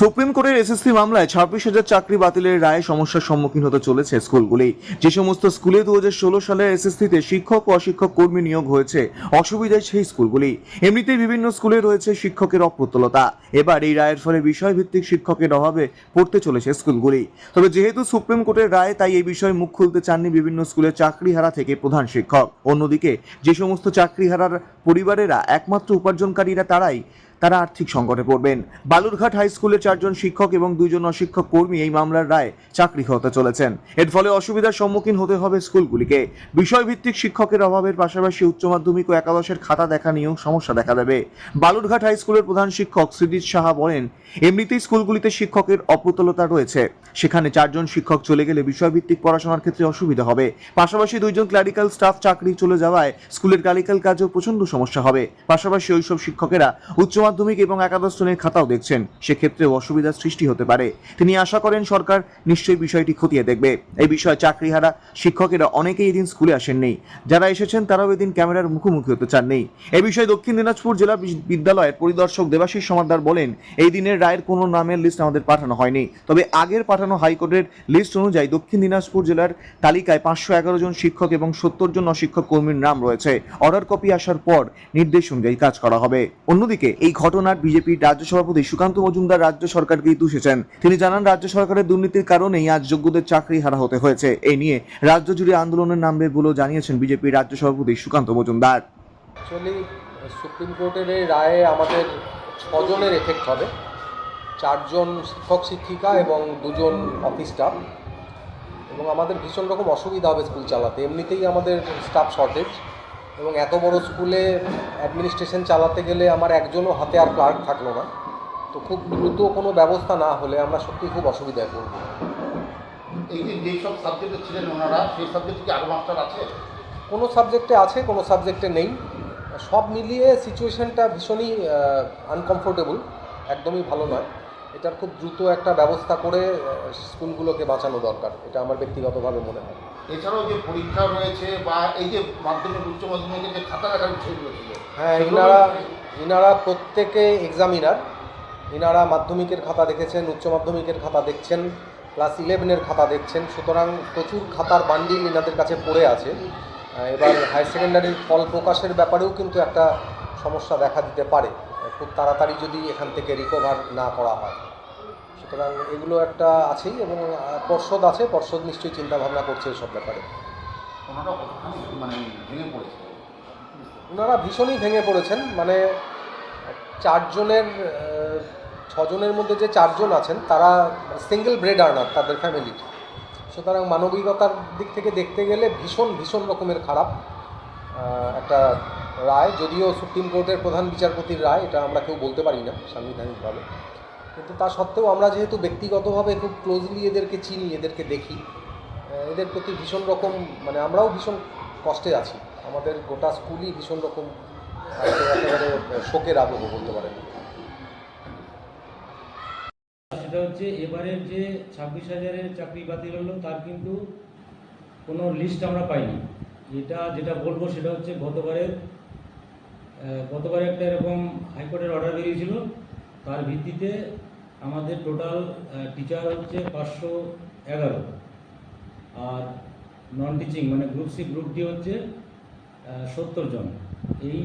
Supreme কোর্টের SSC মামলায় ছাব্বিশ হাজার চাকরি বাতিলের রায়ে সমস্যার সম্মুখীন হতে চলেছে স্কুলগুলি। যে সমস্ত স্কুলে দু হাজার ষোলো সালের এসএসসিতে শিক্ষক ও অশিক্ষক কর্মী নিয়োগ হয়েছে, অসুবিধায় সেই স্কুলগুলি। এমনিতেই বিভিন্ন স্কুলে রয়েছে শিক্ষকের অপ্রতুলতা। এবার এই রায়ের ফলে বিষয়ভিত্তিক শিক্ষকের অভাবে পড়তে চলেছে স্কুলগুলি। তবে যেহেতু সুপ্রিম কোর্টের রায়, তাই এই বিষয়ে মুখ খুলতে চাননি বিভিন্ন স্কুলের চাকরিহারা থেকে প্রধান শিক্ষক। অন্যদিকে, যে সমস্ত চাকরিহারার পরিবারেরা একমাত্র উপার্জনকারীরা তারাই তারা আর্থিক সংকটে পড়বেন। বালুরঘাট হাই স্কুলের চারজন শিক্ষক এবং দুইজন অশিক্ষক কর্মী এই মামলার রায় চাকরি হতে চলেছেন। এর ফলে অসুবিধার সম্মুখীন হতে হবে স্কুলগুলিকে। বিষয়ভিত্তিক শিক্ষকের অভাবের পাশাপাশি উচ্চ মাধ্যমিক ও একাদশের খাতা দেখা নিয়েও সমস্যা দেখা দেবে। বালুরঘাট হাই স্কুলের প্রধান শিক্ষক সৃজিত সাহা বলেন, এমনিতেই স্কুলগুলিতে শিক্ষকের অপ্রতুলতা রয়েছে। সেখানে চারজন শিক্ষক চলে গেলে বিষয়ভিত্তিক পড়াশোনার ক্ষেত্রে অসুবিধা হবে। পাশাপাশি দুইজন ক্লারিক্যাল স্টাফ চাকরি চলে যাওয়ায় স্কুলের ক্লারিক্যাল কাজেও প্রচণ্ড সমস্যা হবে। পাশাপাশি ওইসব শিক্ষকেরা উচ্চ মাধ্যমিক এবং একাদশ শ্রেণির খাতাও দেখছেন। সেক্ষেত্রেও অসুবিধার সৃষ্টি হতে পারে। তিনি আশা করেন সরকার নিশ্চয়ই বিষয়টি খতিয়ে দেখবে। এই বিষয়ে চাকরিহারা শিক্ষকেরা অনেকেই এদিন স্কুলে আসেননি। যারা এসেছেন, তারাও এদিন ক্যামেরার মুখোমুখি হতে চাননি। এ বিষয়ে দক্ষিণ দিনাজপুর জেলা বিদ্যালয়ের পরিদর্শক দেবাশিস সমাদ্দার বলেন, এই দিনের রায়ের কোনো নামের লিস্ট আমাদের পাঠানো হয়নি। তবে আগের পাঠানো হাইকোর্টের লিস্ট অনুযায়ী দক্ষিণ দিনাজপুর জেলার তালিকায় পাঁচশো এগারো জন শিক্ষক এবং সত্তর জন অশিক্ষক কর্মীর নাম রয়েছে। অর্ডার কপি আসার পর নির্দেশ অনুযায়ী কাজ করা হবে। অন্যদিকে এই ঘটনার বিজেপির রাজ্য সভাপতি সুকান্ত মজুমদার রাজ্য সরকারকেই দুষেছেন তিনি জানান, রাজ্য সরকারের দুর্নীতির কারণেই আজ যোগ্যদের চাকরি হারা হতে হয়েছে। এই নিয়ে রাজ্য জুড়ে আন্দোলনের নামবে বলেও জানিয়েছেন বিজেপির রাজ্য সভাপতি সুকান্ত মজুমদার। অ্যাকচুয়ালি, সুপ্রিম কোর্টের এই রায়ে আমাদের ছজনের এফেক্ট হবে। চারজন শিক্ষক, শিক্ষিকা এবং দুজন অফিস স্টাফ এবং আমাদের ভীষণ রকম অসুবিধা হবে স্কুল চালাতে। এমনিতেই আমাদের স্টাফ শর্টেজ এবং এত বড় স্কুলে অ্যাডমিনিস্ট্রেশন চালাতে গেলে আমার একজনও হাতে আর ক্লার্ক থাকল না। তো খুব দ্রুত কোনো ব্যবস্থা না হলে আমরা সত্যি খুব অসুবিধায় পড়ব। এই যে যেই সব সাবজেক্টে ছিলেন ওনারা সেই সাবজেক্টে কি আরও মাস্টার আছে? কোনো সাবজেক্টে আছে কোনো সাবজেক্টে নেই। সব মিলিয়ে সিচুয়েশনটা ভীষণই আনকমফোর্টেবল একদমই ভালো নয়। এটার খুব দ্রুত একটা ব্যবস্থা করে স্কুলগুলোকে বাঁচানো দরকার। এটা আমার ব্যক্তিগতভাবে মনে হয়। এছাড়াও যে পরীক্ষা রয়েছে বা এই যে মাধ্যমিক উচ্চ মাধ্যমিকের যে খাতা রাখার বিষয়গুলো ছিল হ্যাঁ ইনারা ইনারা প্রত্যেকে এক্সামিনার ইনারা। মাধ্যমিকের খাতা দেখেছেন উচ্চ মাধ্যমিকের খাতা দেখছেন ক্লাস ইলেভেনের খাতা দেখছেন। সুতরাং প্রচুর খাতার বান্ডিল ইনাদের কাছে পড়ে আছে। এবার হায়ার সেকেন্ডারির ফল প্রকাশের ব্যাপারেও কিন্তু একটা সমস্যা দেখা দিতে পারে। খুব তাড়াতাড়ি যদি এখান থেকে রিকভার না করা হয়। সুতরাং এগুলো একটা আছেই এবং পর্ষদ আছে পর্ষদ নিশ্চয়ই চিন্তা ভাবনা করছে এসব ব্যাপারে। ওনারা মানে ওনারা ভীষণই ভেঙে পড়েছেন মানে চারজনের ছজনের মধ্যে যে চারজন আছেন তারা সিঙ্গেল ব্রেড আর্নার তাদের ফ্যামিলির সুতরাং মানবিকতার দিক থেকে দেখতে গেলে ভীষণ ভীষণ রকমের খারাপ একটা রায়। যদিও সুপ্রিম কোর্টের প্রধান বিচারপতির রায় এটা আমরা কেউ বলতে পারি না সাংবিধানিকভাবে। কিন্তু তা সত্ত্বেও আমরা যেহেতু ব্যক্তিগতভাবে খুব ক্লোজলি এদেরকে চিনি, এদেরকে দেখি এদের প্রতি ভীষণ রকম মানে আমরাও ভীষণ কষ্টে আছি। আমাদের গোটা স্কুলই ভীষণ রকম একেবারে শোকের আবহ বলতে পারেন। সেটা হচ্ছে এবারের যে ছাব্বিশ হাজারের চাকরি বাতিল হলো, তার কিন্তু কোনো লিস্ট আমরা পাইনি। এটা যেটা বলব সেটা হচ্ছে গতবারের গতবারে একটা এরকম হাইকোর্টের অর্ডার বেরিয়েছিল। তার ভিত্তিতে আমাদের টোটাল টিচার হচ্ছে পাঁচশো এগারো। আর নন টিচিং মানে গ্রুপ সি গ্রুপ ডি হচ্ছে সত্তর জন। এই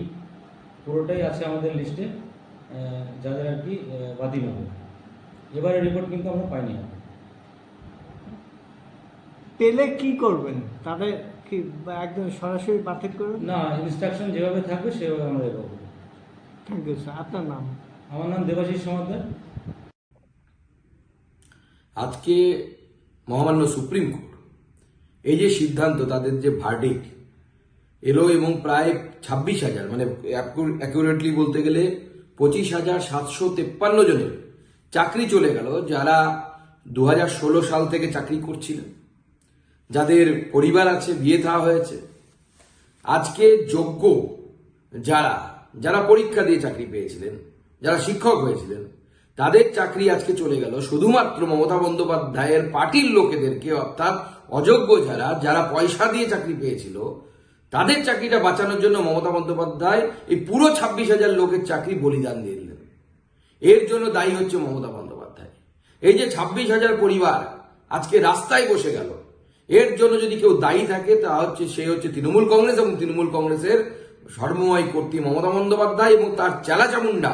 পুরোটাই আছে আমাদের লিস্টে যাদের আর কি বাতিল হবে। এবারে রিপোর্ট কিন্তু আমরা পাইনি। পেলে কি করবেন? তাদের কি একদম সরাসরি বাতিল করবেন? না ইনস্ট্রাকশন যেভাবে থাকবে সেভাবে আমরা এগোবো থ্যাংক ইউ স্যার আপনার নাম? আমার নাম দেবাশিস সমাদ্দার আজকে মহামান্য সুপ্রিম কোর্ট এই যে সিদ্ধান্ত, তাদের যে ভার্ডিক্ট এলো এবং প্রায় ছাব্বিশ হাজার মানে অ্যাকুরেটলি বলতে গেলে পঁচিশ হাজার সাতশো তেপ্পান্ন জনের চাকরি চলে গেল, যারা দু হাজার ষোলো সাল থেকে চাকরি করছিলেন। যাদের পরিবার আছে, বিয়ে থাওয়া হয়েছে। আজকে যোগ্য যারা যারা পরীক্ষা দিয়ে চাকরি পেয়েছিলেন, যারা শিক্ষক হয়েছিলেন তাদের চাকরি আজকে চলে গেল। শুধুমাত্র মমতা বন্দ্যোপাধ্যায়ের পার্টির লোকেদেরকে অর্থাৎ অযোগ্য যারা যারা পয়সা দিয়ে চাকরি পেয়েছিল, তাদের চাকরিটা বাঁচানোর জন্য মমতা বন্দ্যোপাধ্যায় এই পুরো ছাব্বিশ হাজার লোকের চাকরি বলিদান দিয়ে দিলেন। এর জন্য দায়ী হচ্ছে মমতা বন্দ্যোপাধ্যায়। এই যে ছাব্বিশ হাজার পরিবার আজকে রাস্তায় বসে গেল, এর জন্য যদি কেউ দায়ী থাকে, তা হচ্ছে, সে হচ্ছে তৃণমূল কংগ্রেস এবং তৃণমূল কংগ্রেসের সর্বময় কর্তৃ মমতা বন্দ্যোপাধ্যায় এবং তার চেলা চামুন্ডা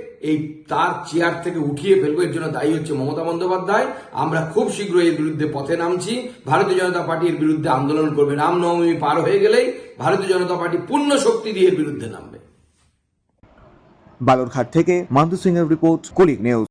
এই তার চেয়ার থেকে উঠিয়ে ফেলব, এর জন্য দায়ী হচ্ছে মমতা বন্দ্যোপাধ্যায়। আমরা খুব শীঘ্র এর বিরুদ্ধে পথে নামছি। ভারতীয় জনতা পার্টির বিরুদ্ধে আন্দোলন করবে। রামনবমী পার হয়ে গেলেই ভারতীয় জনতা পার্টি পূর্ণ শক্তি দিয়ে বিরুদ্ধে নামবে। বালুরঘাট থেকে মান্দু সিং এর রিপোর্ট, কলিক নিউজ।